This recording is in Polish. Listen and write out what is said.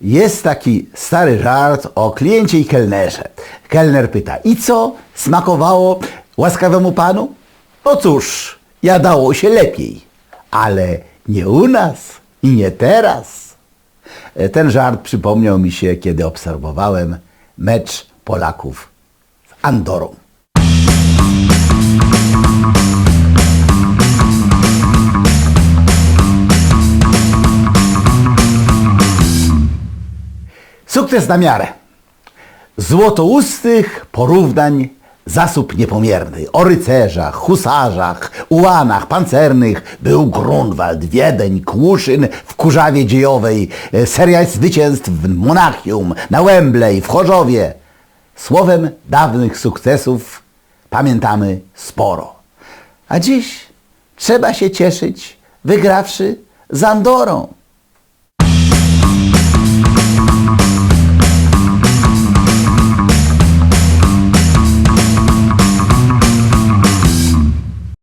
Jest taki stary żart o kliencie i kelnerze. Kelner pyta, i co smakowało łaskawemu panu? No cóż, jadało się lepiej, ale nie u nas i nie teraz. E, Ten żart przypomniał mi się, kiedy obserwowałem mecz Polaków z Andorą. Sukces na miarę. Złotoustych porównań zasób niepomierny. O rycerzach, husarzach, ułanach pancernych był Grunwald, Wiedeń, Kłuszyn w Kurzawie dziejowej, e, seria zwycięstw w Monachium, na Wembley, w Chorzowie. Słowem dawnych sukcesów pamiętamy sporo. A dziś trzeba się cieszyć, wygrawszy z Andorą.